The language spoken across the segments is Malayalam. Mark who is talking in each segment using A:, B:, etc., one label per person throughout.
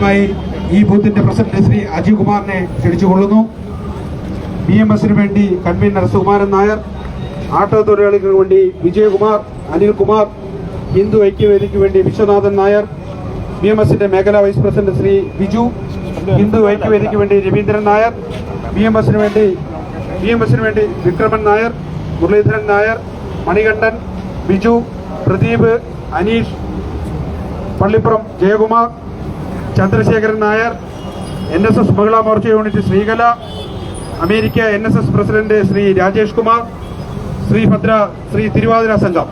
A: ആദ്യമായി ഈ ബൂത്തിന്റെ പ്രസിഡന്റ് ശ്രീ അജീവ് കുമാറിനെ ക്ഷണിച്ചുകൊള്ളുന്നു ബി എം എസിന് വേണ്ടി കൺവീനർ സുകുമാരൻ നായർ ആട്ടോ തൊഴിലാളികൾക്ക് വേണ്ടി വിജയകുമാർ അനിൽകുമാർ ഹിന്ദു ഐക്യവേദിക്ക് വേണ്ടി വിശ്വനാഥൻ നായർ ബി എം എസിന്റെ മേഖലാ വൈസ് പ്രസിഡന്റ് ശ്രീ ബിജു ഹിന്ദു ഐക്യവേദിക്ക് വേണ്ടി രവീന്ദ്രൻ നായർ ബി എം എസിന് വേണ്ടി ബി എം എസിന് വേണ്ടി Vikraman Nair Muraleedharan Nair Manikandan Biju Pradeep Aneesh Pallippuram Jayakumar Chandrasekharan Nair N S S Mahila Morcha unit Sreekala America N S S president Shri Rajesh Kumar Shri Bhadra Shri Thiruvathira സംഘം.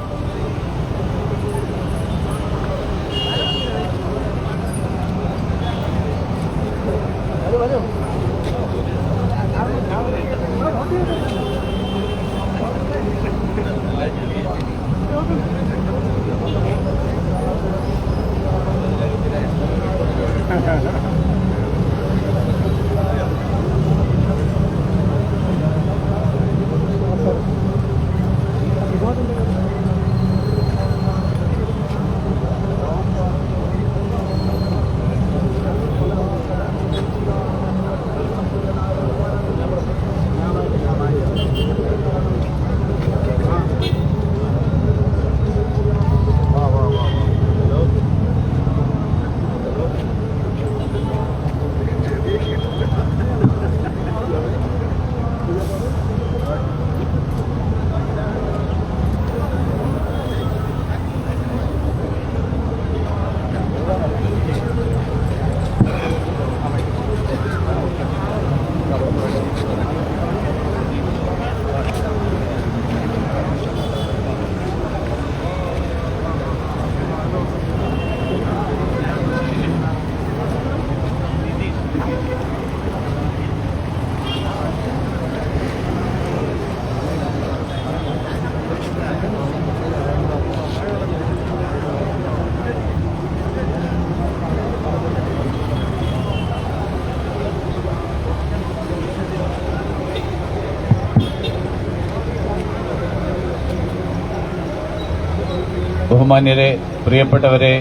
B: ബഹുമാന്യരെ പ്രിയപ്പെട്ടവരെ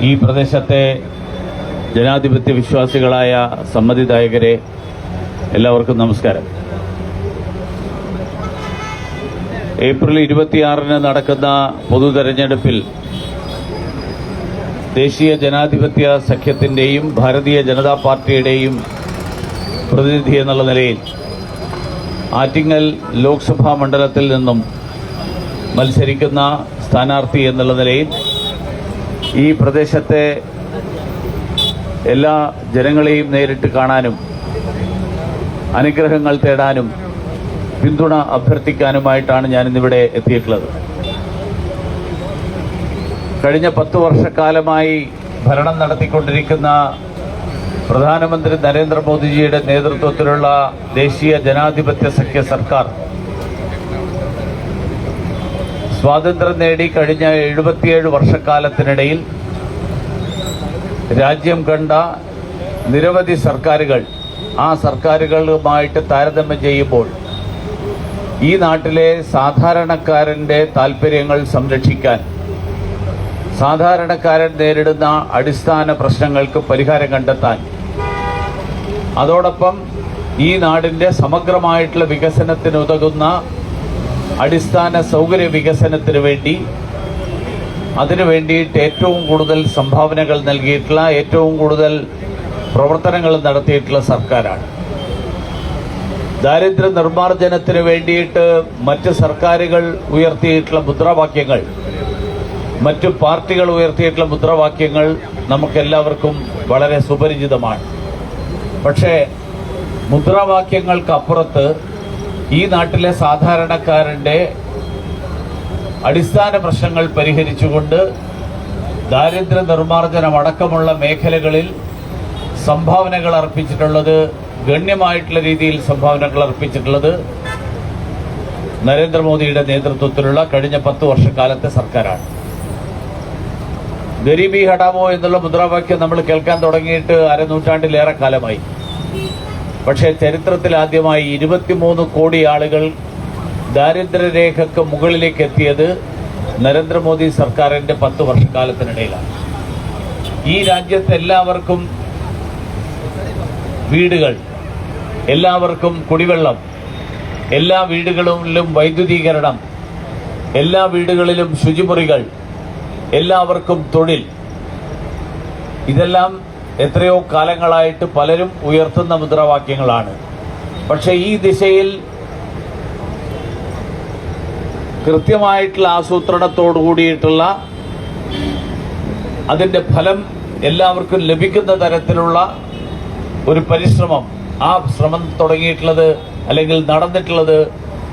B: ഈ പ്രദേശത്തെ ജനാധിപത്യ വിശ്വാസികളായ സമ്മതിദായകരെ എല്ലാവർക്കും നമസ്കാരം. ഏപ്രിൽ ഇരുപത്തിയാറിന് നടക്കുന്ന പൊതു തെരഞ്ഞെടുപ്പിൽ ദേശീയ ജനാധിപത്യ സഖ്യത്തിന്റെയും ഭാരതീയ ജനതാ പാർട്ടിയുടെയും പ്രതിനിധി എന്നുള്ള നിലയിൽ ആറ്റിങ്ങൽ ലോക്സഭാ മണ്ഡലത്തിൽ നിന്നും മത്സരിക്കുന്ന സ്ഥാനാർത്ഥി എന്നുള്ള നിലയിൽ ഈ പ്രദേശത്തെ എല്ലാ ജനങ്ങളെയും നേരിട്ട് കാണാനും അനുഗ്രഹങ്ങൾ തേടാനും പിന്തുണ അഭ്യർത്ഥിക്കാനുമായിട്ടാണ് ഞാൻ ഇന്നിവിടെ എത്തിയിട്ടുള്ളത്. കഴിഞ്ഞ പത്ത് വർഷക്കാലമായി ഭരണം നടത്തിക്കൊണ്ടിരിക്കുന്ന പ്രധാനമന്ത്രി നരേന്ദ്രമോദിജിയുടെ നേതൃത്വത്തിലുള്ള ദേശീയ ജനാധിപത്യ സഖ്യ സർക്കാർ സ്വാതന്ത്ര്യം നേടി കഴിഞ്ഞ എഴുപത്തിയേഴ് വർഷക്കാലത്തിനിടയിൽ രാജ്യം കണ്ട നിരവധി സർക്കാരുകൾ ആ സർക്കാരുകളുമായിട്ട് താരതമ്യം ചെയ്യുമ്പോൾ ഈ നാട്ടിലെ സാധാരണക്കാരന്റെ താൽപ്പര്യങ്ങൾ സംരക്ഷിക്കാൻ സാധാരണക്കാരൻ നേരിടുന്ന അടിസ്ഥാന പ്രശ്നങ്ങൾക്ക് പരിഹാരം കണ്ടെത്താൻ അതോടൊപ്പം ഈ നാടിന്റെ സമഗ്രമായിട്ടുള്ള വികസനത്തിന് ഉതകുന്ന അടിസ്ഥാന സൗകര്യ വികസനത്തിന് വേണ്ടി അതിനു വേണ്ടിയിട്ട് ഏറ്റവും കൂടുതൽ സംഭാവനകൾ നൽകിയിട്ടുള്ള ഏറ്റവും കൂടുതൽ പ്രവർത്തനങ്ങൾ നടത്തിയിട്ടുള്ള സർക്കാരാണ്. ദാരിദ്ര്യ നിർമ്മാർജനത്തിന് വേണ്ടിയിട്ട് മറ്റ് സർക്കാരുകൾ ഉയർത്തിയിട്ടുള്ള മുദ്രാവാക്യങ്ങൾ മറ്റു പാർട്ടികൾ ഉയർത്തിയിട്ടുള്ള മുദ്രാവാക്യങ്ങൾ നമുക്കെല്ലാവർക്കും വളരെ സുപരിചിതമാണ്. പക്ഷേ മുദ്രാവാക്യങ്ങൾക്കപ്പുറത്ത് ഈ നാട്ടിലെ സാധാരണക്കാരന്റെ അടിസ്ഥാന പ്രശ്നങ്ങൾ പരിഹരിച്ചുകൊണ്ട് ദാരിദ്ര്യ നിർമ്മാർജനം അടക്കമുള്ള മേഖലകളിൽ സംഭാവനകൾ അർപ്പിച്ചിട്ടുള്ളത് ഗണ്യമായിട്ടുള്ള രീതിയിൽ സംഭാവനകൾ അർപ്പിച്ചിട്ടുള്ളത് നരേന്ദ്രമോദിയുടെ നേതൃത്വത്തിലുള്ള കഴിഞ്ഞ പത്ത് വർഷക്കാലത്തെ സർക്കാരാണ്. ഗരീബി ഹടാമോ എന്നുള്ള മുദ്രാവാക്യം നമ്മൾ കേൾക്കാൻ തുടങ്ങിയിട്ട് അരനൂറ്റാണ്ടിലേറെ കാലമായി. പക്ഷേ ചരിത്രത്തിൽ ആദ്യമായി ഇരുപത്തിമൂന്ന് കോടി ആളുകൾ ദാരിദ്ര്യരേഖക്ക് മുകളിലേക്ക് എത്തിയത് നരേന്ദ്രമോദി സർക്കാരിന്റെ പത്ത് വർഷക്കാലത്തിനിടയിലാണ്. ഈ രാജ്യത്ത് എല്ലാവർക്കും വീടുകൾ എല്ലാവർക്കും കുടിവെള്ളം എല്ലാ വീടുകളിലും വൈദ്യുതീകരണം എല്ലാ വീടുകളിലും ശുചിമുറികൾ എല്ലാവർക്കും തൊഴിൽ. ഇതെല്ലാം എത്രയോ കാലങ്ങളായിട്ട് പലരും ഉയർത്തുന്ന മുദ്രാവാക്യങ്ങളാണ്. പക്ഷെ ഈ ദിശയിൽ കൃത്യമായിട്ടുള്ള ആസൂത്രണത്തോടു കൂടിയിട്ടുള്ള അതിന്റെ ഫലം എല്ലാവർക്കും ലഭിക്കുന്ന തരത്തിലുള്ള ഒരു പരിശ്രമം ആ ശ്രമം തുടങ്ങിയിട്ടുള്ളത് അല്ലെങ്കിൽ നടന്നിട്ടുള്ളത്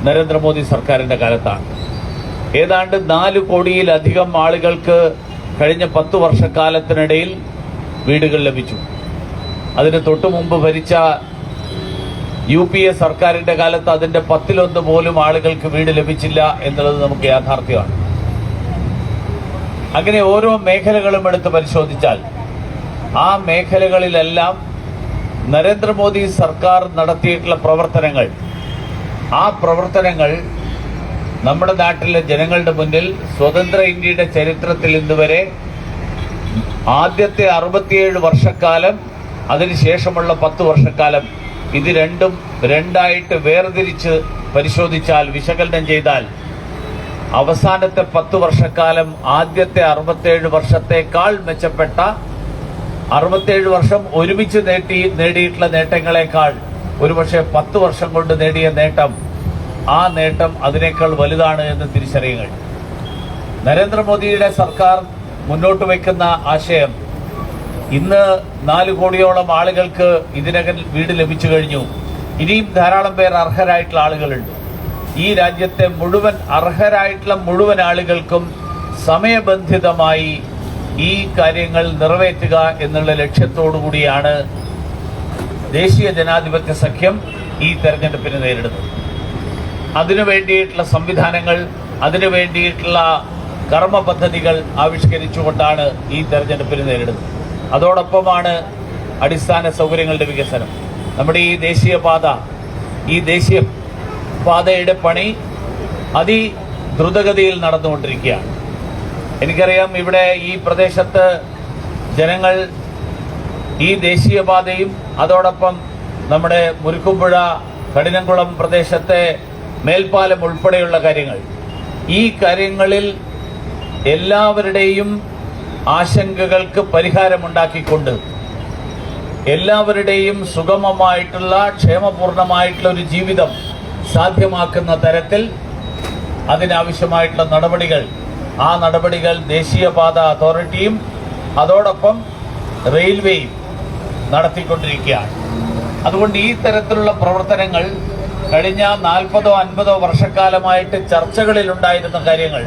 B: നരേന്ദ്രമോദി സർക്കാരിന്റെ കാലത്താണ്. ഏതാണ്ട് നാല് കോടിയിലധികം ആളുകൾക്ക് കഴിഞ്ഞ പത്ത് വർഷക്കാലത്തിനിടയിൽ വീടുകൾ ലഭിച്ചു. അതിന് തൊട്ടു മുമ്പ് ഭരിച്ച യു പി എ സർക്കാരിന്റെ കാലത്ത് അതിന്റെ പത്തിലൊന്ന് പോലും ആളുകൾക്ക് വീട് ലഭിച്ചില്ല എന്നുള്ളത് നമുക്ക് യാഥാർത്ഥ്യമാണ്. അങ്ങനെ ഓരോ മേഖലകളും എടുത്ത് പരിശോധിച്ചാൽ ആ മേഖലകളിലെല്ലാം നരേന്ദ്രമോദി സർക്കാർ നടത്തിയിട്ടുള്ള പ്രവർത്തനങ്ങൾ ആ പ്രവർത്തനങ്ങൾ നമ്മുടെ നാട്ടിലെ ജനങ്ങളുടെ മുന്നിൽ സ്വതന്ത്ര ഇന്ത്യയുടെ ചരിത്രത്തിൽ ഇന്നുവരെ ആദ്യത്തെ അറുപത്തിയേഴ് വർഷക്കാലം അതിനുശേഷമുള്ള പത്ത് വർഷക്കാലം ഇത് രണ്ടും രണ്ടായിട്ട് വേർതിരിച്ച് പരിശോധിച്ചാൽ വിശകലനം ചെയ്താൽ അവസാനത്തെ പത്ത് വർഷക്കാലം ആദ്യത്തെ അറുപത്തേഴ് വർഷത്തേക്കാൾ മെച്ചപ്പെട്ട അറുപത്തേഴ് വർഷം ഒരുമിച്ച് നേട്ടി നേടിയിട്ടുള്ള നേട്ടങ്ങളെക്കാൾ ഒരുപക്ഷെ പത്ത് വർഷം കൊണ്ട് നേടിയ നേട്ടം ആ നേട്ടം അതിനേക്കാൾ വലുതാണ് എന്ന് തിരിച്ചറിയുക നരേന്ദ്രമോദിയുടെ സർക്കാർ മുന്നോട്ട് വയ്ക്കുന്ന ആശയം. ഇന്ന് നാല് കോടിയോളം ആളുകൾക്ക് ഇതിനകം വീട് ലഭിച്ചു കഴിഞ്ഞു. ഇനിയും ധാരാളം പേർ അർഹരായിട്ടുള്ള ആളുകളുണ്ട്. ഈ രാജ്യത്തെ മുഴുവൻ അർഹരായിട്ടുള്ള മുഴുവൻ ആളുകൾക്കും സമയബന്ധിതമായി ഈ കാര്യങ്ങൾ നിറവേറ്റുക എന്നുള്ള ലക്ഷ്യത്തോടു കൂടിയാണ് ദേശീയ ജനാധിപത്യ സഖ്യം ഈ തെരഞ്ഞെടുപ്പിനെ നേരിടുന്നത്. അതിനു വേണ്ടിയിട്ടുള്ള സംവിധാനങ്ങൾ അതിനു വേണ്ടിയിട്ടുള്ള കർമ്മ പദ്ധതികൾ ആവിഷ്കരിച്ചുകൊണ്ടാണ് ഈ തെരഞ്ഞെടുപ്പിന് നേരിടുന്നത്. അതോടൊപ്പമാണ് അടിസ്ഥാന സൗകര്യങ്ങളുടെ വികസനം. നമ്മുടെ ഈ ദേശീയപാത ഈ ദേശീയ പാതയുടെ പണി അതി ദ്രുതഗതിയിൽ നടന്നുകൊണ്ടിരിക്കുകയാണ്. എനിക്കറിയാം ഇവിടെ ഈ പ്രദേശത്ത് ജനങ്ങൾ ഈ ദേശീയപാതയും അതോടൊപ്പം നമ്മുടെ മുരുക്കുമ്പുഴ കഠിനംകുളം പ്രദേശത്തെ മേൽപ്പാലം ഉൾപ്പെടെയുള്ള കാര്യങ്ങൾ. ഈ കാര്യങ്ങളിൽ എല്ലാവരുടെയും ആശങ്കകൾക്ക് പരിഹാരമുണ്ടാക്കിക്കൊണ്ട് എല്ലാവരുടെയും സുഗമമായിട്ടുള്ള ക്ഷേമപൂർണമായിട്ടുള്ള ഒരു ജീവിതം സാധ്യമാക്കുന്ന തരത്തിൽ അതിനാവശ്യമായിട്ടുള്ള നടപടികൾ. ആ നടപടികൾ ദേശീയപാത അതോറിറ്റിയും അതോടൊപ്പം റെയിൽവേയും നടത്തിക്കൊണ്ടിരിക്കുകയാണ്. അതുകൊണ്ട് ഈ തരത്തിലുള്ള പ്രവർത്തനങ്ങൾ കഴിഞ്ഞ നാൽപ്പതോ അൻപതോ വർഷക്കാലമായിട്ട് ചർച്ചകളിലുണ്ടായിരുന്ന കാര്യങ്ങൾ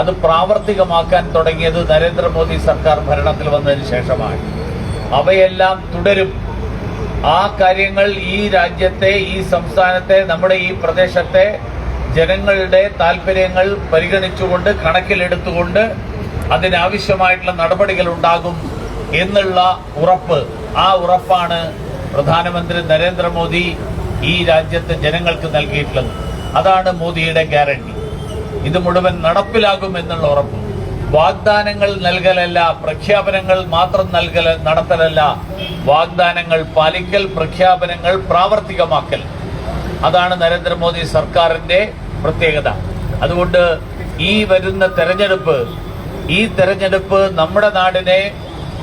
B: അത് പ്രാവർത്തികമാക്കാൻ തുടങ്ങിയത് നരേന്ദ്രമോദി സർക്കാർ ഭരണത്തിൽ വന്നതിന് ശേഷമാണ്. അവയെല്ലാം തുടരും. ആ കാര്യങ്ങൾ ഈ രാജ്യത്തെ ഈ സംസ്ഥാനത്തെ നമ്മുടെ ഈ പ്രദേശത്തെ ജനങ്ങളുടെ താല്പര്യങ്ങൾ പരിഗണിച്ചുകൊണ്ട് കണക്കിലെടുത്തുകൊണ്ട് അതിനാവശ്യമായിട്ടുള്ള നടപടികൾ ഉണ്ടാകും എന്നുള്ള ഉറപ്പ്. ആ ഉറപ്പാണ് പ്രധാനമന്ത്രി നരേന്ദ്രമോദി ഈ രാജ്യത്തെ ജനങ്ങൾക്ക് നൽകിയിട്ടുള്ളത്. അതാണ് മോദിയുടെ ഗ്യാരണ്ടി. ഇത് മുഴുവൻ നടപ്പിലാകും എന്നുള്ള ഉറപ്പ്. വാഗ്ദാനങ്ങൾ നൽകലല്ല പ്രഖ്യാപനങ്ങൾ മാത്രം നൽകൽ നടത്തലല്ല. വാഗ്ദാനങ്ങൾ പാലിക്കൽ പ്രഖ്യാപനങ്ങൾ പ്രാവർത്തികമാക്കൽ. അതാണ് നരേന്ദ്രമോദി സർക്കാരിന്റെ പ്രത്യേകത. അതുകൊണ്ട് ഈ വരുന്ന തെരഞ്ഞെടുപ്പ് ഈ തെരഞ്ഞെടുപ്പ് നമ്മുടെ നാടിനെ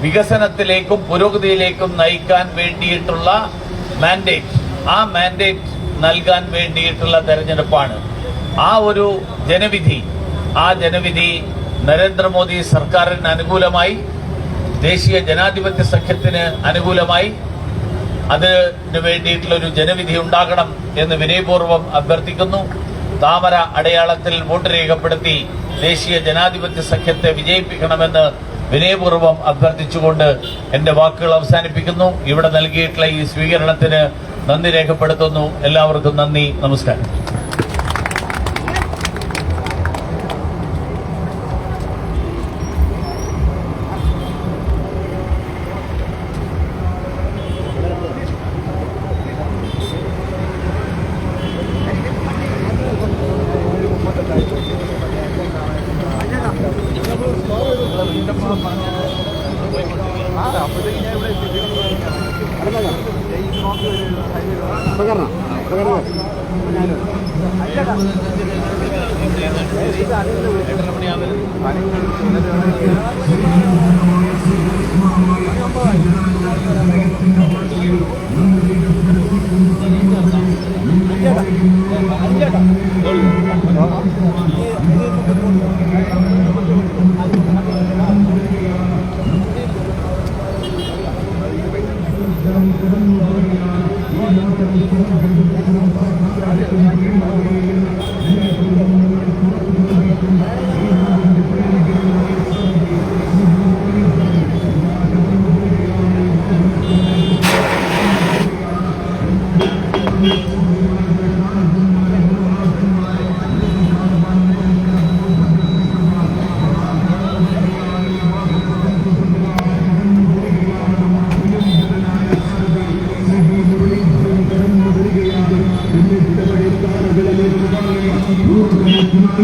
B: വികസനത്തിലേക്കും പുരോഗതിയിലേക്കും നയിക്കാൻ വേണ്ടിയിട്ടുള്ള മാൻഡേറ്റ് ആ മാൻഡേറ്റ് നൽകാൻ വേണ്ടിയിട്ടുള്ള തെരഞ്ഞെടുപ്പാണ്. ആ ഒരു ജനവിധി ആ ജനവിധി നരേന്ദ്രമോദി സർക്കാരിന് അനുകൂലമായി ദേശീയ ജനാധിപത്യ സഖ്യത്തിന് അനുകൂലമായി അതിനു വേണ്ടിയിട്ടുള്ള ഒരു ജനവിധി ഉണ്ടാകണം എന്ന് വിനയപൂർവം അഭ്യർത്ഥിക്കുന്നു. താമര അടയാളത്തിൽ വോട്ട് രേഖപ്പെടുത്തി ദേശീയ ജനാധിപത്യ സഖ്യത്തെ വിജയിപ്പിക്കണമെന്ന് വിനയപൂർവം അഭ്യർത്ഥിച്ചുകൊണ്ട് എന്റെ വാക്കുകൾ അവസാനിപ്പിക്കുന്നു. ഇവിടെ നൽകിയിട്ടുള്ള ഈ സ്വീകരണത്തിന് നന്ദി രേഖപ്പെടുത്തുന്നു. എല്ലാവർക്കും നന്ദി നമസ്കാരം.
C: 안 열어. 열어.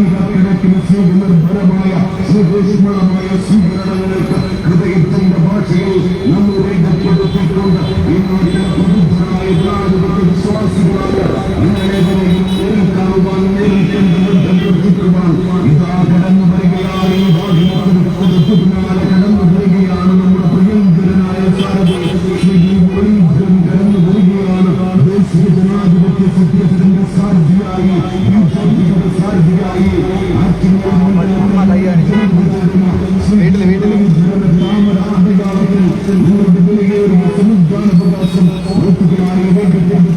C: സാഹിത്യത്തിന് പ്രത്യേക നിർഭരമായ സുരേഷ്മളമായ സ്വീകരണങ്ങൾക്ക്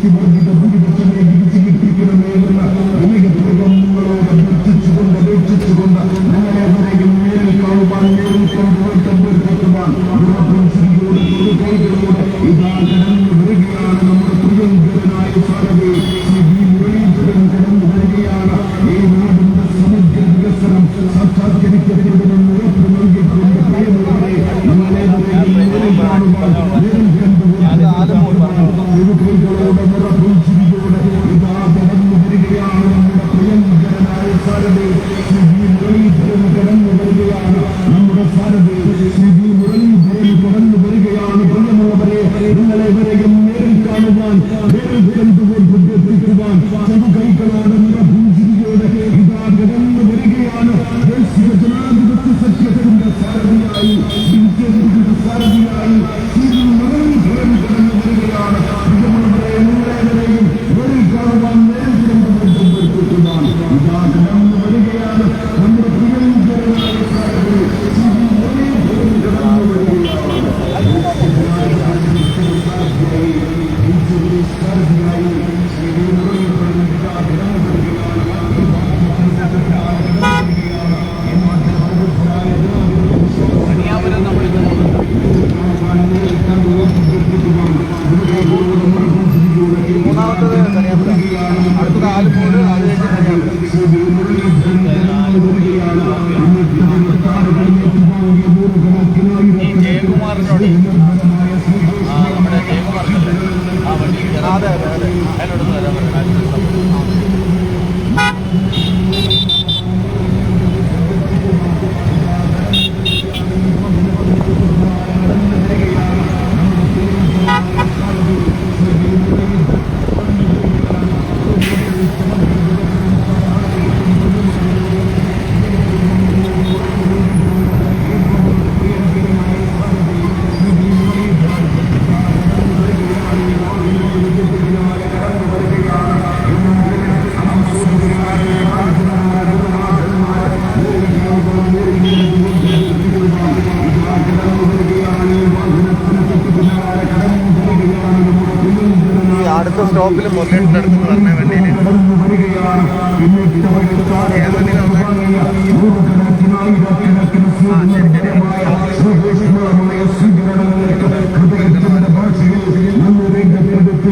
C: que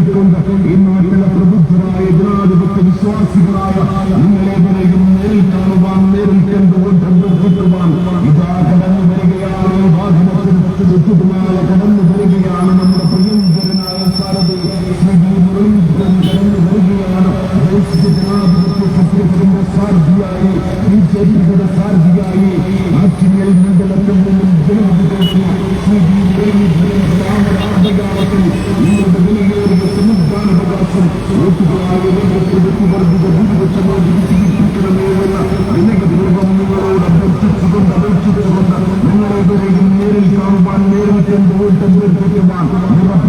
C: നേടിക്കൊണ്ട് ഈ
D: നാട്ടിലെ
C: പ്രബുദ്ധരായ ജനാധിപത്യ വിശ്വാസികളായ നിങ്ങളേവരെയും നേരിൽ കാണുവാൻ നേരിൽ കണ്ടുകൊണ്ട് ഇതാ കടന്നു വരികയാണ് വാഹനത്തിന് കടന്നു
E: के
C: बाद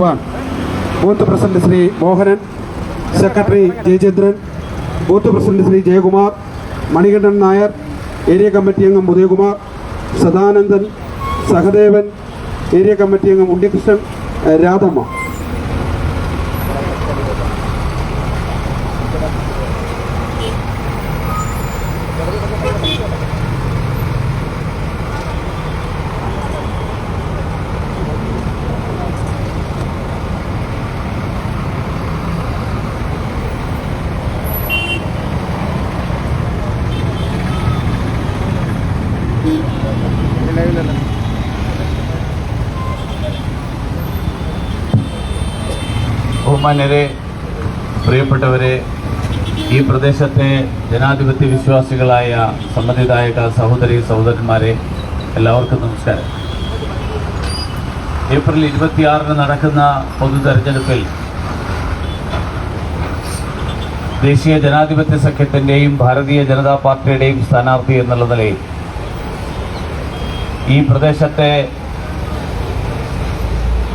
C: one booth president Shri Mohanan secretary Jayachandran booth president Shri Jayakumar Manikandan Nair area committee അംഗം ഉദയകുമാർ സദാനന്ദൻ സഹദേവൻ ഏരിയ കമ്മിറ്റി അംഗം ഉണ്ണികൃഷ്ണൻ രാധമ്മ.
B: ബഹുമാന്യരെ പ്രിയപ്പെട്ടവരെ ഈ പ്രദേശത്തെ ജനാധിപത്യ വിശ്വാസികളായ സമ്മതിദായക സഹോദരി സഹോദരന്മാരെ എല്ലാവർക്കും നമസ്കാരം. ഏപ്രിൽ ഇരുപത്തിയാറിന് നടക്കുന്ന പൊതു തെരഞ്ഞെടുപ്പിൽ ദേശീയ ജനാധിപത്യ സഖ്യത്തിന്റെയും ഭാരതീയ ജനതാ പാർട്ടിയുടെയും സ്ഥാനാർത്ഥി എന്നുള്ള നിലയിൽ ഈ പ്രദേശത്തെ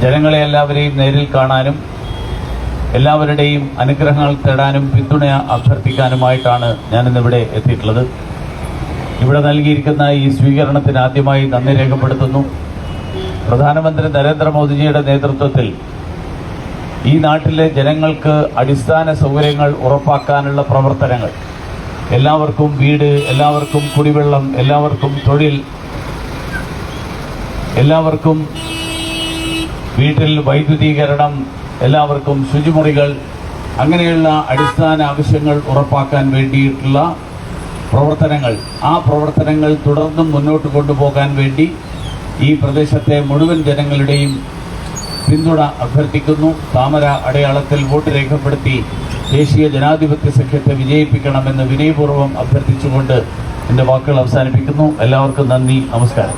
B: ജനങ്ങളെ എല്ലാവരെയും നേരിൽ കാണാനും എല്ലാവരുടെയും അനുഗ്രഹങ്ങൾ തേടാനും പിന്തുണ അഭ്യർത്ഥിക്കാനുമായിട്ടാണ് ഞാനിന്നിവിടെ എത്തിയിട്ടുള്ളത്. ഇവിടെ നൽകിയിരിക്കുന്ന ഈ സ്വീകരണത്തിന് ആദ്യമായി നന്ദി രേഖപ്പെടുത്തുന്നു. പ്രധാനമന്ത്രി നരേന്ദ്രമോദിജിയുടെ നേതൃത്വത്തിൽ ഈ നാട്ടിലെ ജനങ്ങൾക്ക് അടിസ്ഥാന സൗകര്യങ്ങൾ ഉറപ്പാക്കാനുള്ള പ്രവർത്തനങ്ങൾ എല്ലാവർക്കും വീട് എല്ലാവർക്കും കുടിവെള്ളം എല്ലാവർക്കും തൊഴിൽ എല്ലാവർക്കും വീട്ടിൽ വൈദ്യുതീകരണം എല്ലാവർക്കും ശുചിമുറികൾ അങ്ങനെയുള്ള അടിസ്ഥാന ആവശ്യങ്ങൾ ഉറപ്പാക്കാൻ വേണ്ടിയിട്ടുള്ള പ്രവർത്തനങ്ങൾ. ആ പ്രവർത്തനങ്ങൾ തുടർന്നും മുന്നോട്ട് കൊണ്ടുപോകാൻ വേണ്ടി ഈ പ്രദേശത്തെ മുഴുവൻ ജനങ്ങളുടെയും പിന്തുണ അഭ്യർത്ഥിക്കുന്നു. താമര അടയാളത്തിൽ വോട്ട് രേഖപ്പെടുത്തി ദേശീയ ജനാധിപത്യ സഖ്യത്തെ വിജയിപ്പിക്കണമെന്ന് വിനയപൂർവം അഭ്യർത്ഥിച്ചുകൊണ്ട് എന്റെ വാക്കുകൾ അവസാനിപ്പിക്കുന്നു. എല്ലാവർക്കും നന്ദി നമസ്കാരം.